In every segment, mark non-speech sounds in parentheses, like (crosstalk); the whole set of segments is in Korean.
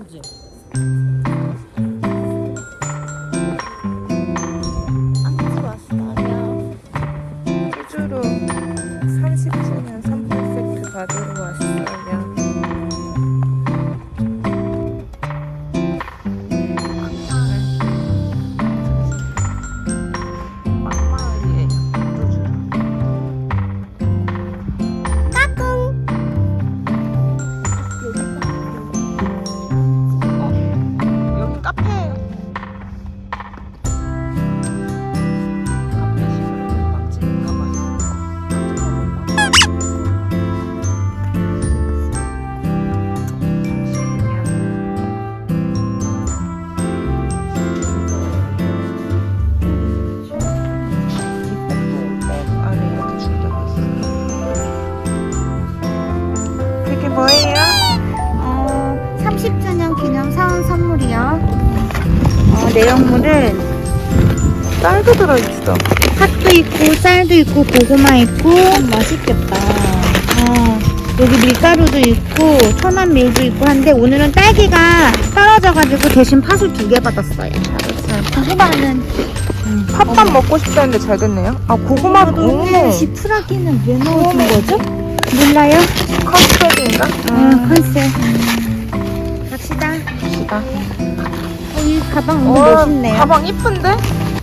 그지? 내용물은 쌀도 들어있어. 팥도 있고 쌀도 있고 고구마 있고 맛있겠다. 어, 여기 밀가루도 있고 천원 밀도 있고 한데 오늘은 딸기가 떨어져가지고 대신 팥을 두 개 받았어요. 고구마는 팥밥 먹고 싶다는데 잘 됐네요. 아 고구마 오 지푸라기는 왜 넣어준 거죠? 몰라요. 컨셉인가? 어, 컨셉. 갑시다. 갑시다. 어, 이 가방 어, 멋있네요. 가방 이쁜데?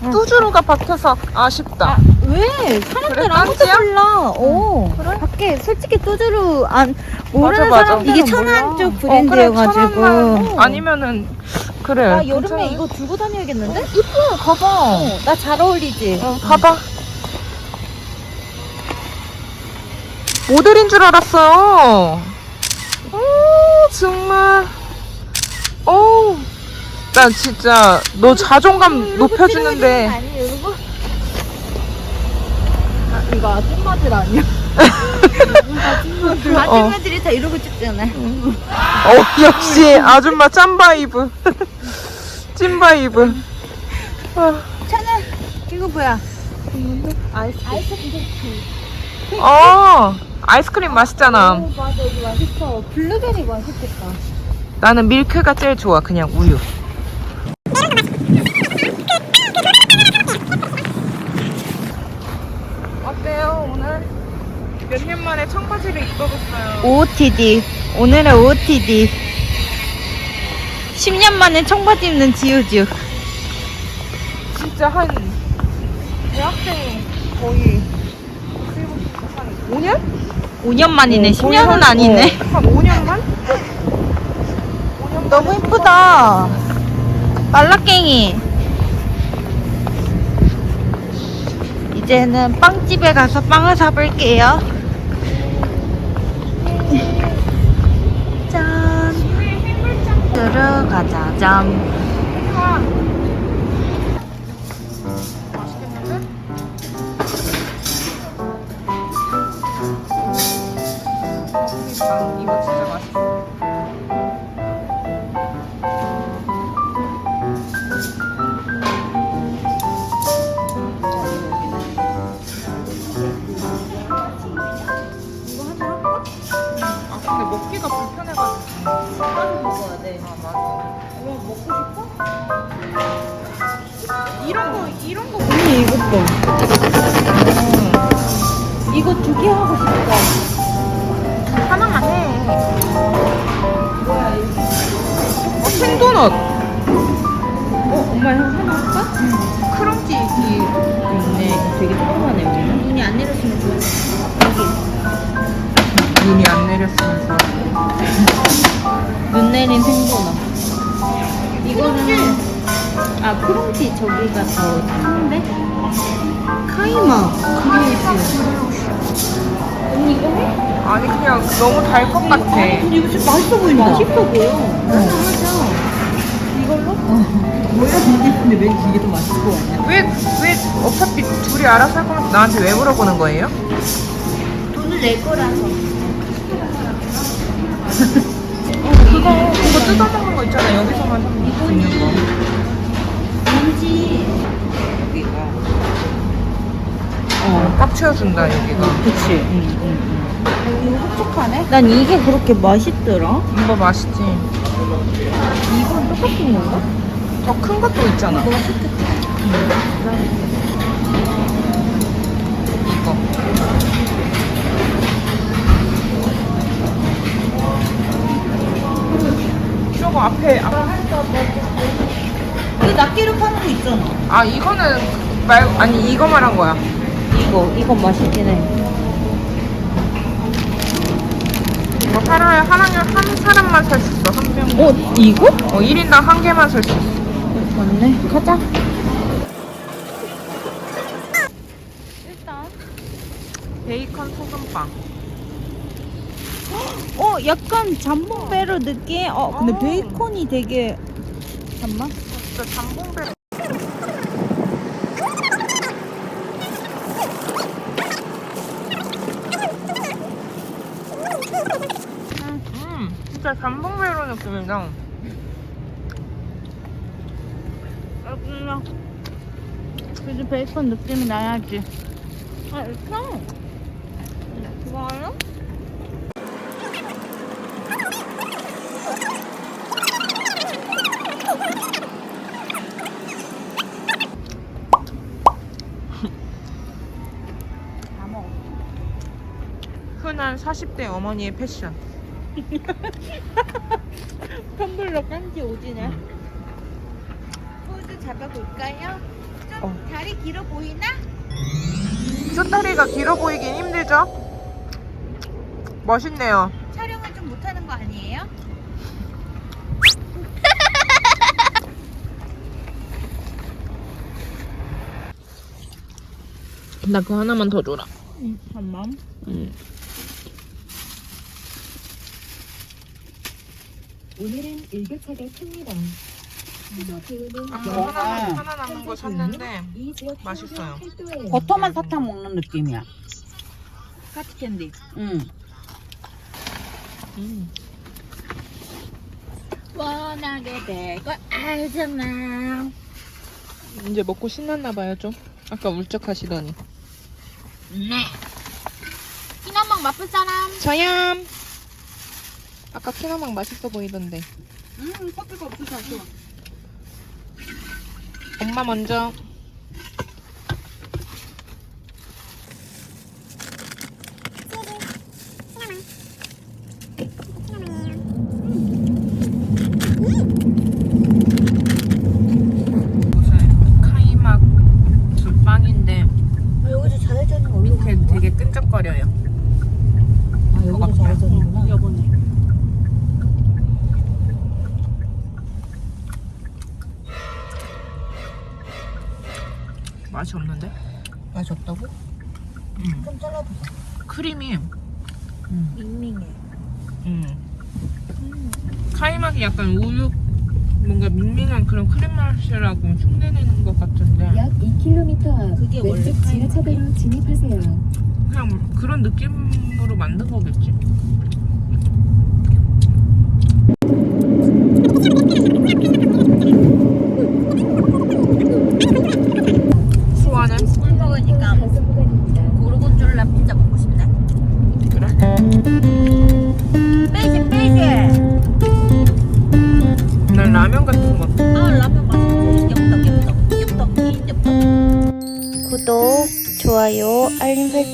응. 뚜주루가 박혀서 아쉽다. 왜? 사람들 그래, 아무도 깜짝이야? 몰라. 오. 밖에 솔직히 뚜드루 안 모르는 맞아, 맞아. 사람들은 이게 천안 쪽 브랜드여가지고. 천안만 아니면은 그래. 나 여름에 괜찮아. 이거 들고 다녀야겠는데? 가방. 어, 나잘 어울리지. 응, 봐봐. 모델인 줄 알았어요. 오, 정말. 오, 나 진짜 너 자존감 높여주는데. 아니 이러고 이거 아줌마들 아니야? (laughs) 아줌마들이 다 이러고 찍잖아. 어, 역시 아줌마 짬바이브. (laughs) 찐바이브. 아, 천안 이거 뭐야? 아이스. 어, 아이스크림 맛있잖아. 오 맞아 이거 맛있어. 블루베리 맛있겠다. 나는 밀크가 제일 좋아, 그냥 우유. 어때요, 오늘? 청바지를 입어봤어요. OOTD 오늘의 OOTD 10년 만에 청바지 입는 지우지우. 진짜 한 대학생 거의 한 5년? 5년 만이네. 어, 거의 10년은 한- 아니네. 어, 한 5년만? 너무 이쁘다. 말라깽이. 이제는 빵집에 가서 빵을 사볼게요 들어가자. 짠 눈이 안 내렸으면서 눈 내린 생도나. 이거는 아 크롱치 저기가 더 큰데? 카이마 그게 있어. 언니 이거 해? 아니 그냥 너무 달 것 같아 근데 이거 진짜 맛있어 보인다. 맛있어 보여. 하자. 이걸로? 원래 되게 예쁜데 왜 이게 더 맛있을 것 같냐? 왜 왜 어차피 둘이 알아서 할 거면 나한테 왜 물어보는 거예요? 돈을 낼 거라서 그거 그거 뜯어 먹는 거 있잖아 여기서만 살수 있는 거 뭔지 여기가. 어, 꽉 채워준다 여기가 그치. 응, 응, 응. 이거 흡족하네 난 이게 그렇게 맛있더라. 이거 맛있지 이건 똑같은 건가? 더 큰 것도 있잖아. 뭐가 좋겠다. 이거. 저거 앞에 앞- 그 낱개로 파는 거 있잖아. 아 이거는 말 아니 이거 말한 거야. 이거, 이건 맛있긴 해. 이거 하루에 하나에 한 사람만 살 수 있어 한 병. 어, 이거? 어 1인당 한 개만 살 수 있어. 맞네. 가자. 일단. 베이컨 소금빵. 어, 약간 잠봉배로 느낌? 어, 근데 어. 베이컨이 되게. 잠깐만. 진짜 잠봉배. 음, 진짜 잠봉배로 느낌이다. 아, 그냥. 그래도 베이컨 느낌이 나야지. 아, 일단. 좋아요? 흔한 40대 어머니의 패션. (laughs) 텀블러 깐지 오지네. 포즈 잡아볼까요? 좀 어. 다리 길어 보이나? 쇼다리가 길어 보이긴 힘들죠? 멋있네요. 촬영을 좀 못하는 거 아니에요? 나 그거 하나만 더 줘라. 응, 잠만. 음. 오늘은 일교차가 큽니다. 기온은 아까 어, 하나, 아. 하나 남은 거 샀는데 이 지역 맛있어요. 버터만 사탕 먹는 느낌이야. 카트 캔디. 응. 음. 원하게 될걸 알잖아. 이제 먹고 신났나 봐요 좀. 아까 울적하시더니. 네. 흰한방 맛볼 사람. 저염. 아까 키나막 맛있어 보이던데. 음, 커피가 없어서 아쉬워. 엄마 먼저. 무슨 카이막 무슨 빵인데 아, 여기서 잘해주는 거 밑에 되게 끈적거려요. 아, 여기서 잘해주는구나. 여보네. 맛이 없는데? 맛이 없다고? 음. 좀 잘라보자. 크림이 밍밍해. 음. 카이막이 약간 우유 뭔가 밍밍한 그런 크림 맛이라고 흉내내는 것 같은데 약 2km 앞 그게 원래 왼쪽 지하차도로 진입하세요. 그냥 그런 느낌으로 만든 거겠지.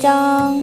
想